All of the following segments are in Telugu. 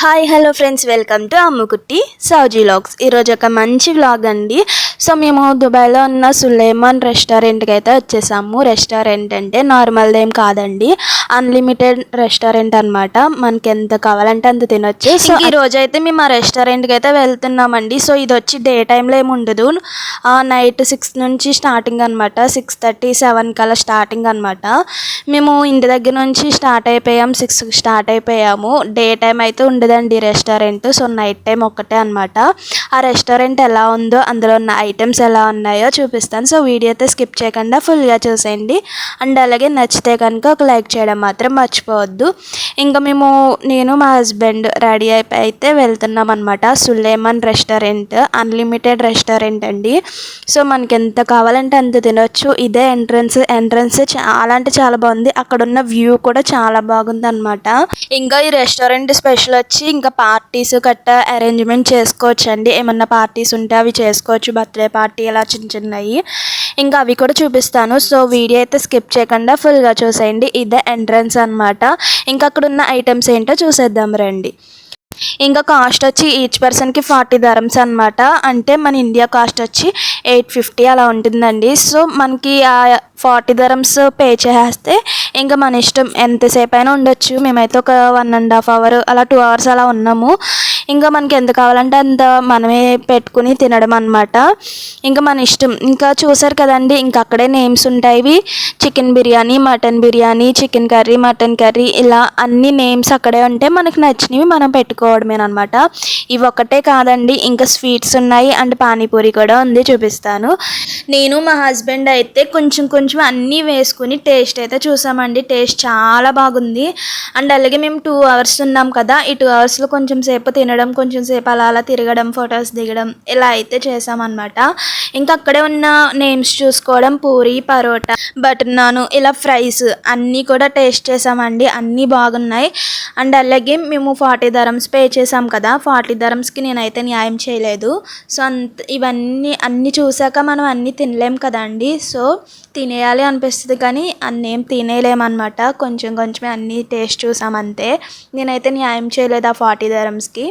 Hi hello friends welcome to Ammukutti Souji logs ఈరోజు ఒక మంచి వ్లాగ్ అండి. సో మేము దుబాయ్లో ఉన్న సులేమాన్ రెస్టారెంట్కి అయితే వచ్చేసాము. రెస్టారెంట్ అంటే నార్మల్ ఏం కాదండి. అన్లిమిటెడ్ రెస్టారెంట్ అనమాట మనకి ఎంత కావాలంటే అంత తినొచ్చు. సో ఈ రోజు అయితే మేము ఆ రెస్టారెంట్కి అయితే వెళ్తున్నామండి. సో ఇది వచ్చి డే టైంలో ఏమి ఉండదు. నైట్ సిక్స్ నుంచి స్టార్టింగ్ అనమాట సిక్స్ థర్టీ సెవెన్ కల్లా స్టార్టింగ్ అనమాట మేము ఇంటి దగ్గర నుంచి స్టార్ట్ అయిపోయాం. సిక్స్ స్టార్ట్ అయిపోయాము. డే టైం అయితే ఉండదండి రెస్టారెంట్. సో నైట్ టైం ఒక్కటే అనమాట ఆ రెస్టారెంట్ ఎలా ఉందో అందులో ఉన్న ఐటమ్స్ ఎలా ఉన్నాయో చూపిస్తాను. సో వీడియో అయితే స్కిప్ చేయకుండా ఫుల్గా చూసేయండి. అండ్ అలాగే నచ్చితే కనుక ఒక లైక్ చేయడం మాత్రం మర్చిపోవద్దు. ఇంకా మేము నేను మా హస్బెండ్ రెడీ అయిపోయి అయితే వెళ్తున్నాం అనమాట సులేమన్ రెస్టారెంట్ అన్లిమిటెడ్ రెస్టారెంట్ అండి. సో మనకి ఎంత కావాలంటే అంత తినొచ్చు. ఇదే ఎంట్రన్స్ ఎంట్రన్స్ చాలా అంటే చాలా బాగుంది. అక్కడ ఉన్న వ్యూ కూడా చాలా బాగుంది అనమాట ఇంకా ఈ రెస్టారెంట్ స్పెషల్ వచ్చి వచ్చి ఇంకా పార్టీస్ గట్టా అరేంజ్మెంట్ చేసుకోవచ్చు అండి ఏమన్నా పార్టీస్ ఉంటే అవి చేసుకోవచ్చు. బర్త్డే పార్టీ ఇలా చిన్న చిన్నవి ఇంకా అవి కూడా చూపిస్తాను. సో వీడియో అయితే స్కిప్ చేయకుండా ఫుల్గా చూసేయండి. ఇదే ఎంట్రన్స్ అనమాట ఇంకా అక్కడ ఉన్న ఐటమ్స్ ఏంటో చూసేద్దాం రండి. ఇంకా కాస్ట్ వచ్చి ఈచ్ పర్సన్కి ఫార్టీ ధరమ్స్ అనమాట అంటే మన ఇండియా కాస్ట్ వచ్చి ఎయిట్ ఫిఫ్టీ అలా ఉంటుందండి. సో మనకి ఆ ఫార్టీ ధరమ్స్ పే చేస్తే ఇంకా మన ఇష్టం ఎంతసేపు అయినా ఉండొచ్చు. మేమైతే ఒక వన్ అండ్ హాఫ్ అవర్ అలా టూ అవర్స్ అలా ఉన్నాము. ఇంకా మనకి ఎంత కావాలంటే అంత మనమే పెట్టుకుని తినడం అనమాట ఇంకా మన ఇష్టం. ఇంకా చూసారు కదండి ఇంకా అక్కడే నేమ్స్ ఉంటాయి. Chicken biryani mutton biryani chicken curry mutton curry ఇలా అన్ని నేమ్స్ అక్కడే ఉంటే మనకు నచ్చినవి మనం పెట్టుకోవడమేనమాట ఇవి ఒకటే కాదండి ఇంకా స్వీట్స్ ఉన్నాయి. అండ్ పానీపూరి కూడా ఉంది చూపిస్తాను. నేను మా హస్బెండ్ అయితే కొంచెం కొంచెం కొంచెం అన్నీ వేసుకుని టేస్ట్ అయితే చూసామండి. టేస్ట్ చాలా బాగుంది. అండ్ అలాగే మేము టూ అవర్స్ ఉన్నాం కదా ఈ టూ అవర్స్లో కొంచెం సేపు తినడం కొంచెం సేపు అలా అలా తిరగడం ఫొటోస్ దిగడం ఇలా అయితే చేసామన్నమాట. ఇంకా అక్కడే ఉన్న నేమ్స్ చూసుకోవడం పూరి పరోటా బటర్ నాను ఇలా ఫ్రైస్ అన్నీ కూడా టేస్ట్ చేసామండి. అన్నీ బాగున్నాయి. అండ్ అలాగే మేము ఫార్టీ ధరమ్స్ పే చేసాం కదా ఫార్టీ ధరమ్స్కి నేనైతే న్యాయం చేయలేదు. సో అంత ఇవన్నీ అన్నీ చూసాక మనం అన్నీ తినలేం కదండి. సో తినే తినేయాలి అనిపిస్తుంది కానీ అన్నీ ఏం తినేయలేమన్నమాట కొంచెం కొంచెమే అన్నీ టేస్ట్ చూసాం అంతే. నేనైతే న్యాయం చేయలేదు ఆ ఫార్టీ ధరమ్స్కి.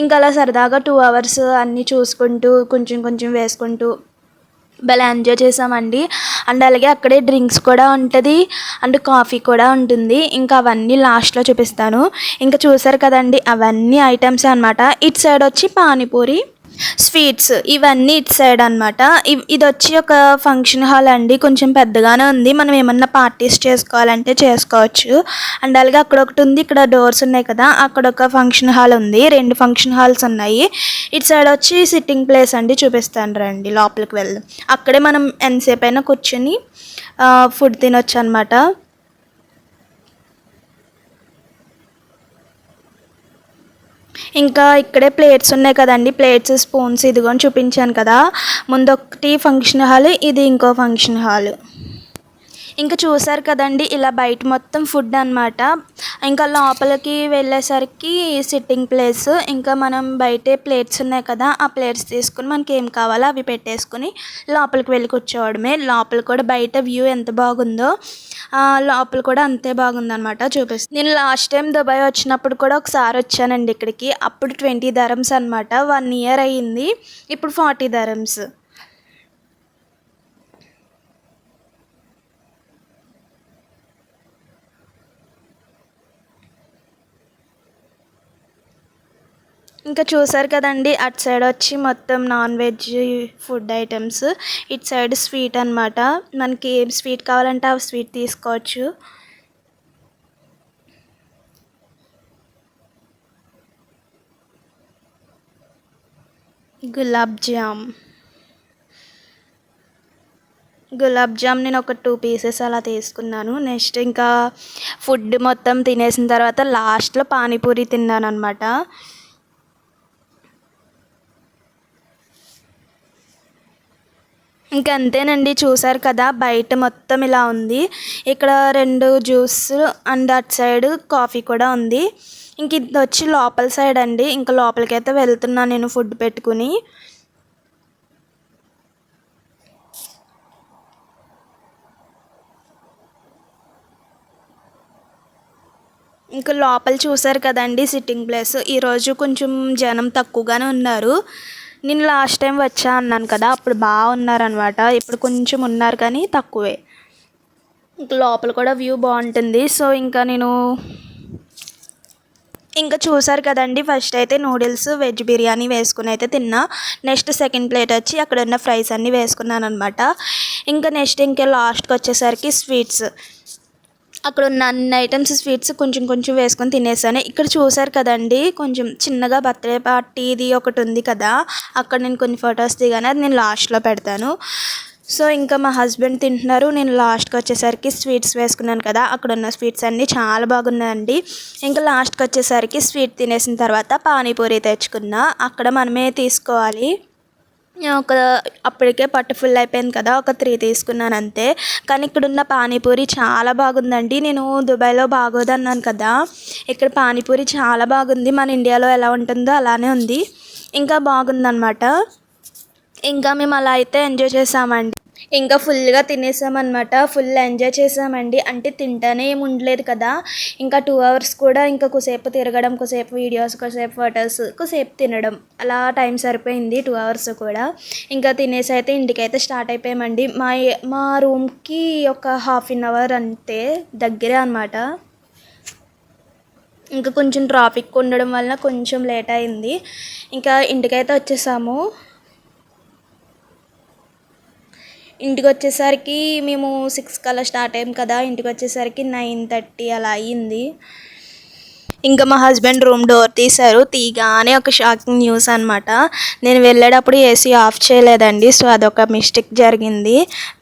ఇంకా అలా సరదాగా టూ అవర్స్ అన్నీ చూసుకుంటూ కొంచెం కొంచెం వేసుకుంటూ భలే ఎంజాయ్ చేసామండి. అండ్ అలాగే అక్కడే డ్రింక్స్ కూడా ఉంటుంది అండ్ కాఫీ కూడా ఉంటుంది. ఇంకా అవన్నీ లాస్ట్లో చూపిస్తాను. ఇంకా చూసారు కదండి అవన్నీ ఐటమ్స్ అనమాట ఇటు సైడ్ వచ్చి పానీపూరి స్వీట్స్ ఇవన్నీ ఇటు సైడ్ అనమాట ఇది వచ్చి ఒక ఫంక్షన్ హాల్ అండి. కొంచెం పెద్దగానే ఉంది. మనం ఏమన్నా పార్టీస్ చేసుకోవాలంటే చేసుకోవచ్చు. అండ్ అలాగే అక్కడ ఒకటి ఉంది. ఇక్కడ డోర్స్ ఉన్నాయి కదా అక్కడ ఒక ఫంక్షన్ హాల్ ఉంది. రెండు ఫంక్షన్ హాల్స్ ఉన్నాయి. ఇటు సైడ్ వచ్చి సిట్టింగ్ ప్లేస్ అండి. చూపిస్తాను రండి లోపలికి వెళ్దాం. అక్కడే మనం ఎంతసేపు అయినా కూర్చొని ఫుడ్ తినొచ్చు అనమాట ఇంకా ఇక్కడే ప్లేట్స్ ఉన్నాయి కదండి. ప్లేట్స్ స్పూన్స్ ఇదిగోని చూపించాను కదా. ముందు ఒకటి ఫంక్షన్ హాల్ ఇది ఇంకో ఫంక్షన్ హాల్. ఇంకా చూసారు కదండి ఇలా బయట మొత్తం ఫుడ్ అనమాట ఇంకా లోపలికి వెళ్ళేసరికి సిట్టింగ్ ప్లేస్ ఇంకా మనం బయటే ప్లేట్స్ ఉన్నాయి కదా ఆ ప్లేట్స్ తీసుకుని మనకి ఏం కావాలో అవి పెట్టేసుకుని లోపలికి వెళ్ళి కూర్చోవడమే. లోపల కూడా బయట వ్యూ ఎంత బాగుందో లోపల కూడా అంతే బాగుందనమాట చూపిస్తుంది నేను లాస్ట్ టైం దుబాయ్ వచ్చినప్పుడు కూడా ఒకసారి వచ్చానండి ఇక్కడికి. అప్పుడు ట్వంటీ ధరమ్స్ అనమాట వన్ ఇయర్ అయ్యింది ఇప్పుడు ఫార్టీ ధరమ్స్ ఇంకా చూసారు కదండి అటు సైడ్ వచ్చి మొత్తం నాన్ వెజ్ ఫుడ్ ఐటమ్స్. ఇటు సైడ్ స్వీట్ అనమాట మనకి ఏం స్వీట్ కావాలంటే ఆ స్వీట్ తీసుకోవచ్చు. గులాబ్ జామ్. గులాబ్ జామ్ నేను ఒక టూ పీసెస్ అలా తీసుకున్నాను. నెక్స్ట్ ఇంకా ఫుడ్ మొత్తం తినేసిన తర్వాత లాస్ట్లో పానీపూరి తిన్నాను అనమాట ఇంకా అంతేనండి చూసారు కదా బయట మొత్తం ఇలా ఉంది. ఇక్కడ రెండు జ్యూస్ అండ్ అటు సైడ్ కాఫీ కూడా ఉంది. ఇంక ఇది వచ్చి లోపల సైడ్ అండి. ఇంకా లోపలికి అయితే వెళ్తున్నాను నేను ఫుడ్ పెట్టుకుని. ఇంకా లోపల చూసారు కదండి సిట్టింగ్ ప్లేస్ ఈరోజు కొంచెం జనం తక్కువగానే ఉన్నారు. నేను లాస్ట్ టైం వచ్చా అన్నాను కదా అప్పుడు బాగా ఉన్నారనమాట ఇప్పుడు కొంచెం ఉన్నారు కానీ తక్కువే. ఇంకా లోపల కూడా వ్యూ బాగుంటుంది. సో ఇంకా నేను ఇంకా చూసారు కదండి ఫస్ట్ అయితే నూడిల్స్ వెజ్ బిర్యానీ వేసుకుని అయితే తిన్నా. నెక్స్ట్ సెకండ్ ప్లేట్ వచ్చి అక్కడ ఉన్న ఫ్రైస్ అన్నీ వేసుకున్నాను అనమాట ఇంకా నెక్స్ట్ ఇంకా లాస్ట్కి వచ్చేసరికి స్వీట్స్ అక్కడ ఉన్న అన్ని ఐటమ్స్ స్వీట్స్ కొంచెం కొంచెం వేసుకొని తినేసాను. ఇక్కడ చూసారు కదండి కొంచెం చిన్నగా బర్త్డే పార్టీది ఒకటి ఉంది కదా అక్కడ నేను కొన్ని ఫొటోస్ దిగాను అది నేను లాస్ట్లో పెడతాను. సో ఇంకా మా హస్బెండ్ తింటున్నారు నేను లాస్ట్కి వచ్చేసరికి స్వీట్స్ వేసుకున్నాను కదా అక్కడ ఉన్న స్వీట్స్ అన్నీ చాలా బాగున్నాయండి. ఇంకా లాస్ట్కి వచ్చేసరికి స్వీట్ తినేసిన తర్వాత పానీపూరి తెచ్చుకున్నా అక్కడ మనమే తీసుకోవాలి. ఒక అప్పటికే పట్టు ఫుల్ అయిపోయింది కదా ఒక త్రీ తీసుకున్నాను అంతే. కానీ ఇక్కడ ఉన్న పానీపూరి చాలా బాగుందండి. నేను దుబాయ్లో బాగోదు అన్నాను కదా ఇక్కడ పానీపూరి చాలా బాగుంది. మన ఇండియాలో ఎలా ఉంటుందో అలానే ఉంది. ఇంకా బాగుందన్నమాట. ఇంకా మేము అలా అయితే ఎంజాయ్ చేసామండి. ఇంకా ఫుల్గా తినేసామన్నమాట. ఫుల్ ఎంజాయ్ చేసామండి. అంటే తింటానే ఏమి ఉండలేదు కదా. ఇంకా టూ అవర్స్ కూడా ఇంకా కొసేపు తిరగడం కొసేపు వీడియోస్ కొసేపు ఫొటోస్ కొసేపు తినడం. అలా టైం సరిపోయింది టూ అవర్స్ కూడా. ఇంకా తినేసి అయితే ఇంటికైతే స్టార్ట్ అయిపోయామండి. మా మా రూమ్కి ఒక హాఫ్ అన్ అవర్ అంతే దగ్గరే అనమాట ఇంకా కొంచెం ట్రాఫిక్ ఉండడం వలన కొంచెం లేట్ అయింది. ఇంకా ఇంటికైతే వచ్చేసాము. ఇంటికి వచ్చేసరికి మేము సిక్స్ కల్లా స్టార్ట్ అయ్యాం కదా ఇంటికి వచ్చేసరికి నైన్ థర్టీ అలా అయ్యింది. ఇంకా మా హస్బెండ్ రూమ్ డోర్ తీశారు తీగానే ఒక షాకింగ్ న్యూస్ అనమాట నేను వెళ్ళేటప్పుడు ఏసీ ఆఫ్ చేయలేదండి సో అదొక మిస్టేక్ జరిగింది.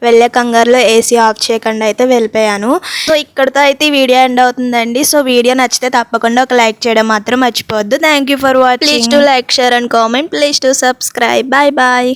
వెళ్ళే కంగారులో ఏసీ ఆఫ్ చేయకుండా అయితే వెళ్ళిపోయాను. సో ఇక్కడితో అయితే వీడియో ఎండ్ అవుతుందండి. సో వీడియో నచ్చితే తప్పకుండా ఒక లైక్ చేయడం మాత్రం మర్చిపోవద్దు. Thank you for watching please to like share and comment please to subscribe bye bye